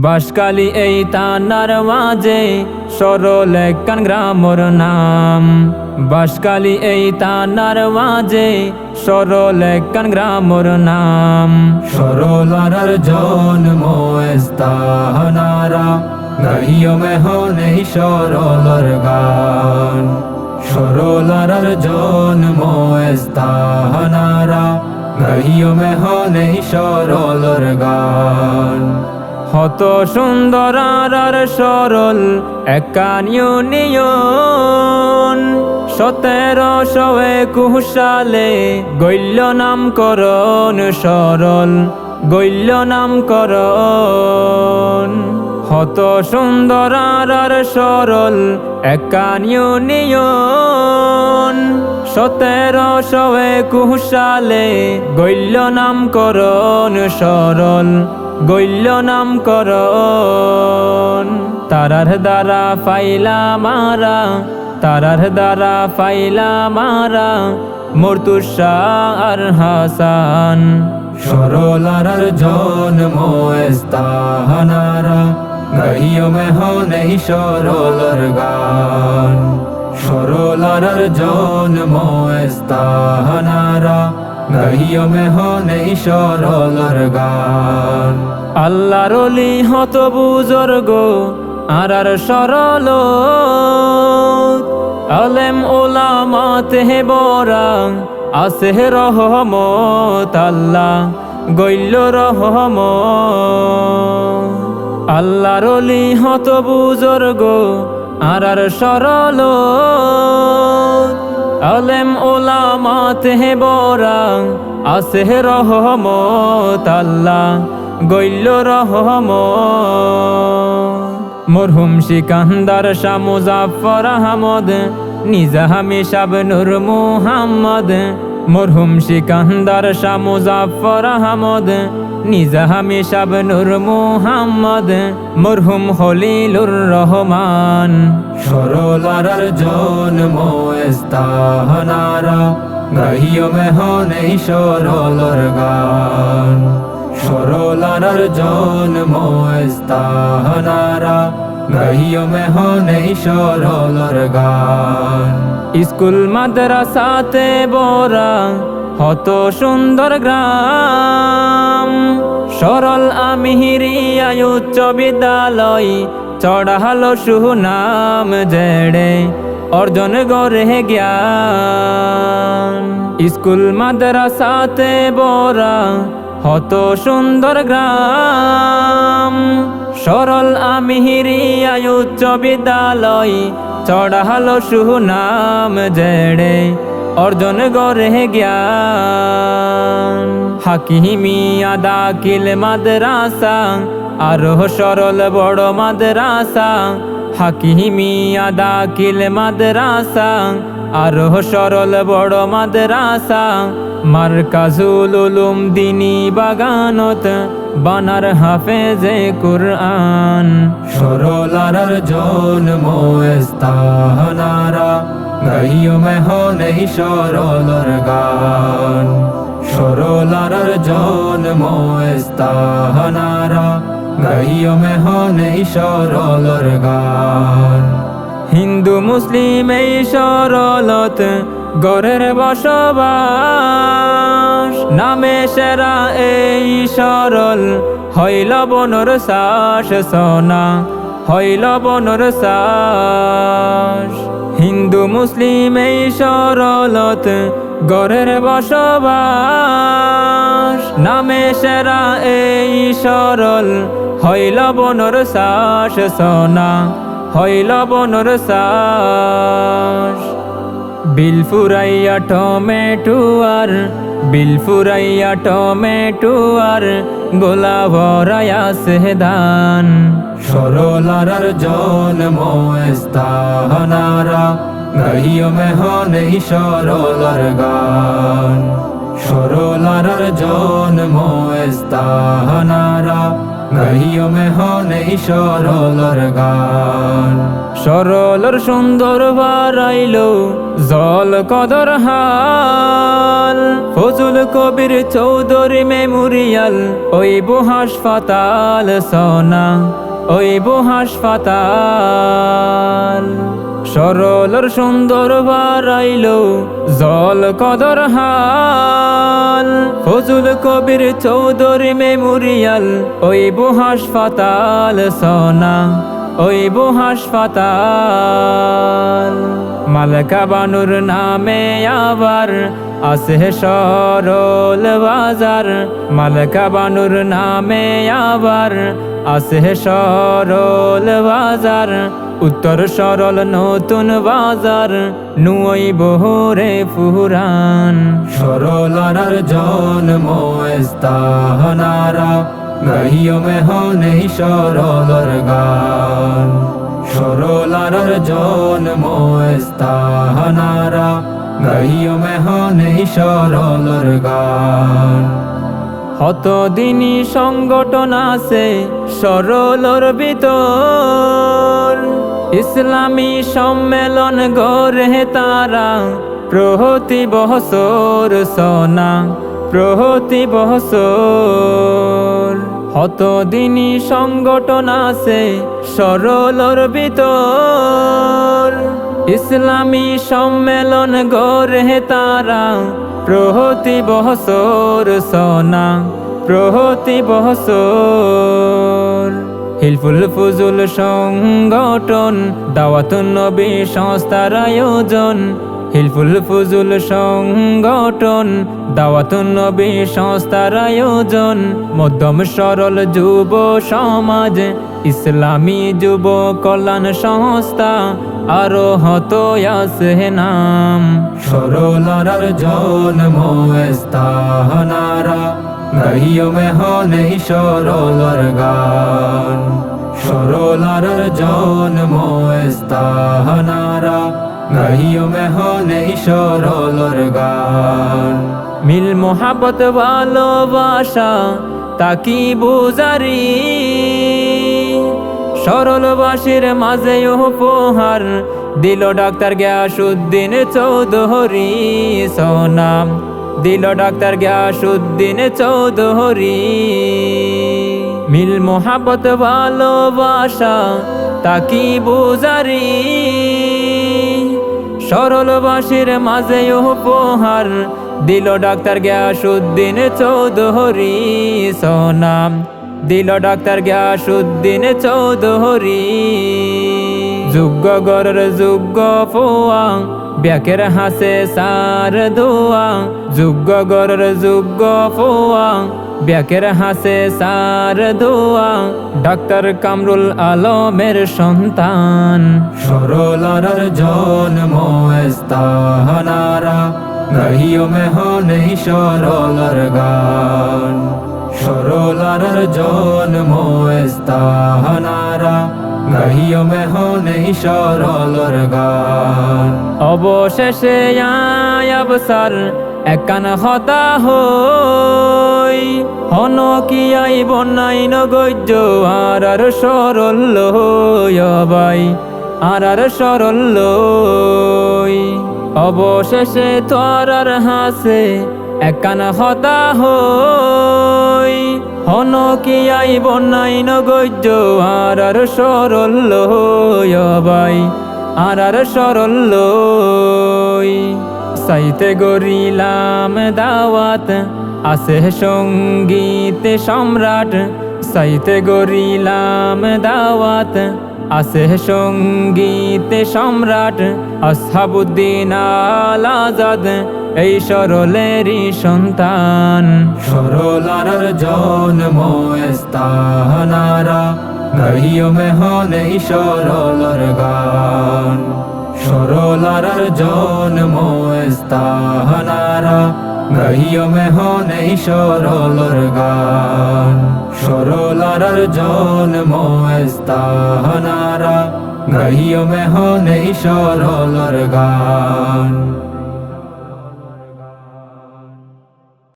বাসকালি এই তানার মাঝে সরল একখান গ্রামর নাম। বাসকালি এই তানার মাঝে সরল একখান গ্রামর নাম। সরলার জন্ম স্থানারা গাহিও মেহ নেই সরলার গান। সরলার জন্ম স্থানারা গাহিও মেহ নেই সরলার গান। হত সুন্দর আর সরল একান ইউনিয়ন সতেরো শোয়ে কুশালে গৈল্য নাম করণ সরল গৈল্য নাম করণ হত সুন্দর আর সরল একান ইউনিয়ন সতেরো শোয়ে কুশালে গৈল্য নাম করণ সরল গৈল্য নাম করণ। তারার দ্বারা ফাইলা মারা, তারার দ্বারা ফাইলা মারা মর্তুষা আর হাসান। সরলার জন্ম নেই সরলার গান। সরলার জন্ম স্থানারা গাহিও মেহ নেই সরলার গান। আল্লাহর অলি হত বুজর্গ আর আর সরল। আলেম ওলামাতে হে বরাং, আছে রহমত আল্লাহ, গৈল্য রহম আল্লাহর অলি হত বুজর্গ আর আর সরল। আলেম ওলামাতে হে বরাং আছে রহমত আল্লাহ গৈল্য রহম মরহুম সিকান্দার শাহ মুজাফর আহমদ নিজাহামি সাব নূর মুহাম্মদ। মরহুম সিকান্দার শাহ মুজাফর আহমদ নিজাহামি সাব নূর মুহাম্মদ মরহুম হলিলুর রহমান। সরলার জন্ম স্থানারা গাহিও মেহ নেই সরলার গান সরলার জন্ম স্থানারা গাহিও মেহ নেই সরলার গান স্কুল মাদ্রাসাতে বরা হত সুন্দর গ্রাম। সরল আমিহিরিয়া উচ্চ বিদ্যালয় চড়ালো সুনাম জেড়ে অর্জন গড়ে জ্ঞান। স্কুল মাদ্রাসাতে বরা হত সুন্দর গ্রাম। সরল আমিহিরিয়া উচ্চ বিদ্যালয় চড়ালো সুনাম জেড়ে অর্জন গড়ে জ্ঞান। হাকিমি আদা কিল মাদ্রাসা আরও সরল বড় মাদ্রাসা। হাকিমি আদা কিল মাদ্রাসা আরও সরল বড় মাদ্রাসা। মার্কাজুল উলুম দিনী বাগানত, বানার হাফেজে কুরআন। সরলার জন্ম স্থানারা গাইও মেহ নেই সরলার গান সরলার জন্ম স্থানারা গাইও মেহ নেই সরলার গান। হিন্দু মুসলিম এই সরলত গড়ের বসবাস, নামে সেরা এই সরল, হইল বনর শ্বাস সোনা হইল বনর শ্বাস হিন্দু মুসলিম এই সরলত গড়ের বসবাস। নামে সেরা এই সরল, হইল বনর শ্বাস সোনা, হইল বনর শ্বাস। বিল ফুরাইয়া টমেটো আর, বিল ফুরাইয়া টমেটো আর গোলা ভরায়া সেহদান। সরলার জন স্থানারা গাইও মেহ নেই সরলার গান। সরলার জন স্থানারা গাইও মেহন এই সরলর গান। সরলর সুন্দর বারাইল জল কদর হাল। ফজুল কবির চৌধুরী মেমোরিয়াল, ওই বো হাসপাতাল সোনা, ওই বো হাসপাতাল সরলর সুন্দর বারাইল জল কদর হাল। ফজুল কবির চৌধুরী মেমোরিয়াল, ওই বো হাসপাতাল সোনা, ওই বো হাসপাতাল। মালকা বানুর নামে আবার আছে সরল বাজার, মালকা বানুর নামে আবার আছে সরল বাজার। উত্তর সরল নতুন বাজার নুই বহরে ফুরান। সরলার জন্ম স্থানারা গাইও মেহন এই সরলর গান। সরলার জন্ম স্থানারা গাইও মেহন এই সরলর গান। হত দিনী সংগঠন আছে সরলর ভিতর। ইসলামী সম্মেলন গড়ে তারা প্রহতি বহসর সোনা প্রহতি বহসর হত দিনী সংগঠন আছে সরলর ভিতর। ইসলামী সম্মেলন গড়ে তারা প্রহতি বহসর সোনা প্রহতি বহসর হিলফুল ফুজুল সংগঠন, দাওয়াত নবী সংস্থার আয়োজন। হিলফুল ফুজুল সংগঠন, দাওয়াত নবী সংস্থার আয়োজন। মধ্যম সরল যুব সমাজ, ইসলামী যুব কল্যাণ সংস্থা, আরও হত নাম। সরলার জন্ম গাইও মেহন এই সরলর গান সরলার জন্ম স্থানারা গাইও মেহন এই সরলর গান মিল মোহাবত ভালোবাসা তাকি বুজারি সরলবাসীর মাঝে উপহার দিল ডাক্তার গ্যাসুদ্দিন চৌধুরী সোনাম দিল ডাক্তার গ্যাসুদ্দিন চৌধুরী। মিল মোহাবত ভালোবাসা তাকি বুজারি সরলবাসীর মাঝে উপহার দিল ডাক্তার গ্যাসুদ্দিন চৌধুরী। সোনাম দিল ডাক্তার গ্যাসুদ্দিন চৌধুরী। যোগ্য গরের যোগ্য পোয়া ব্যাকের হাসে সার দোয়া, যোগ্য গরের যোগ্য পোয়া ব্যাকের হাসে সার দোয়া, ডাক্তার কামরুল আলমের সন্তান। সরলার জন্ম স্থানারা গাইও মেহন এই সরলার গান। সরলার জন্ম স্থানারা গাইও মেহন এই সরলার অবশেষে আবসার একান হতা হই। হন কি আই বন্যাই নগৈজ আর আর সরল বাই আর আর সরল অবশেষে তোর হাসে একান হতা হই। হন কি আই বন্যাই নগৈজ, আর আর সরল বাই, আর আর সরল সাইতে গরিলাম দাওয়াত, আছে সংগীত সম্রাট। সাইতে গরিলাম দাওয়াত, আছে সংগীত সম্রাট। আসহাবুদ্দিন আল আজাদ এই সরলেরই সন্তান। সরলার জন্ম স্থানারা গাইও মেহন এই সরলার গান। সরলার জন্ম স্থানারা গাইও মেহন এই সরলার গান। সরলার জন্ম স্থানারা গাইও মেহন এই সরলার গান।